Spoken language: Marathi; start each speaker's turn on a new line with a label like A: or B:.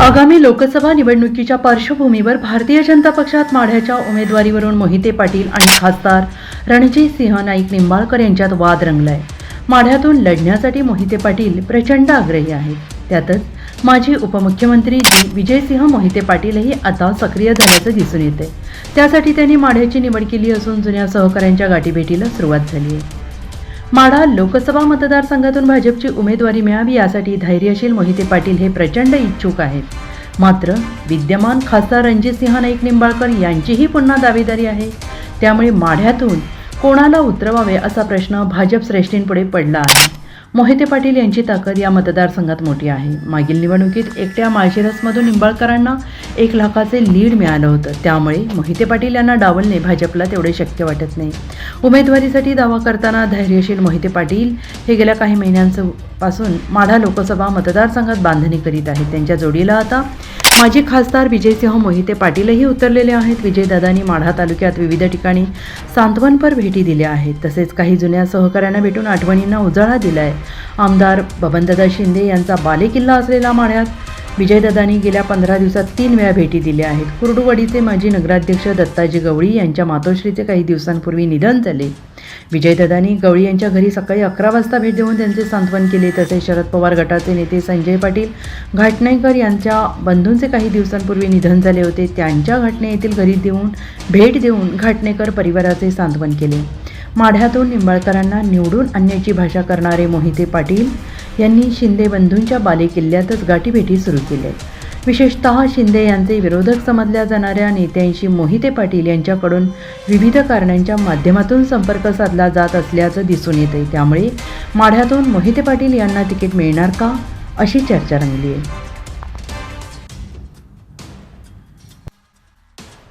A: आगामी लोकसभा निवडणुकीच्या पार्श्वभूमीवर भारतीय जनता पक्षात माढ्याच्या उमेदवारीवरून मोहिते पाटील आणि खासदार रणजित सिंह नाईक निंबाळकर यांच्यात वाद रंगलाय. माढ्यातून लढण्यासाठी मोहिते पाटील प्रचंड आग्रही आहेत. त्यातच माजी उपमुख्यमंत्री जी विजयसिंह मोहिते पाटीलही आता सक्रिय झाल्याचं दिसून येते त्यासाठी त्यांनी माढ्याची निवड केली असून जुन्या सहकाऱ्यांच्या गाठीभेटीला सुरुवात झाली आहे. माढा लोकसभा मतदारसंघातून भाजपची उमेदवारी मिळावी यासाठी धैर्यशील मोहिते पाटील हे प्रचंड इच्छुक आहेत. मात्र विद्यमान खासदार रणजितसिंह नाईक निंबाळकर यांचीही पुन्हा दावेदारी आहे. त्यामुळे माढ्यातून कोणाला उतरवावे असा प्रश्न भाजप श्रेष्ठींपुढे पडला आहे. मोहिते पाटील यांची ताकद या मतदारसंघात मोठी आहे. मागील निवडणुकीत एकट्या माळशिरसमधून निंबाळकरांना एक लाखाचे लीड मिळालं होतं. त्यामुळे मोहिते पाटील यांना डावलणे भाजपला तेवढे शक्य वाटत नाही. उमेदवारीसाठी दावा करताना धैर्यशील मोहिते पाटील हे गेल्या काही महिन्यांपासून माढा लोकसभा मतदारसंघात बांधणी करीत आहेत. त्यांच्या जोडीला आता माजी खासदार विजयसिंह मोहिते पाटीलही उतरलेले आहेत. विजयदादांनी माढा तालुक्यात विविध ठिकाणी सांत्वनपर भेटी दिल्या आहेत. तसेच काही जुन्या सहकाऱ्यांना भेटून आठवणींना उजाळा दिला आहे आमदार बबनदादा शिंदे यांचा बालेकिल्ला असलेला माढ्यात विजयदादांनी गेल्या पंधरा दिवसात तीन वेळा भेटी दिल्या आहेत. कुर्डुवाडीचे माजी नगराध्यक्ष दत्ताजी गवळी यांच्या मातोश्रीचे काही दिवसांपूर्वी निधन झाले. विजयदादांनी गवळी यांच्या घरी सकाळी अकरा वाजता भेट देऊन त्यांचे सांत्वन केले. तसेच शरद पवार गटाचे नेते संजय पाटील घाटणेकर यांच्या बंधूंचे काही दिवसांपूर्वी निधन झाले होते. त्यांच्या घटने येथील घरी देऊन भेट देऊन घाटणेकर परिवाराचे सांत्वन केले. माढ्यातून निंबाळकरांना निवडून आणण्याची भाषा करणारे मोहिते पाटील यांनी शिंदे बंधूंच्या बालेकिल्ल्यातच गाठीभेटी सुरू केल्या. विशेषतः शिंदे यांचे विरोधक समजल्या जाणाऱ्या नेत्यांशी मोहिते पाटील यांच्याकडून विविध कारणांच्या माध्यमातून संपर्क साधला जात असल्याचं दिसून येते त्यामुळे माढ्यातून मोहिते पाटील यांना तिकीट मिळणार का? अशी चर्चा रंगली आहे.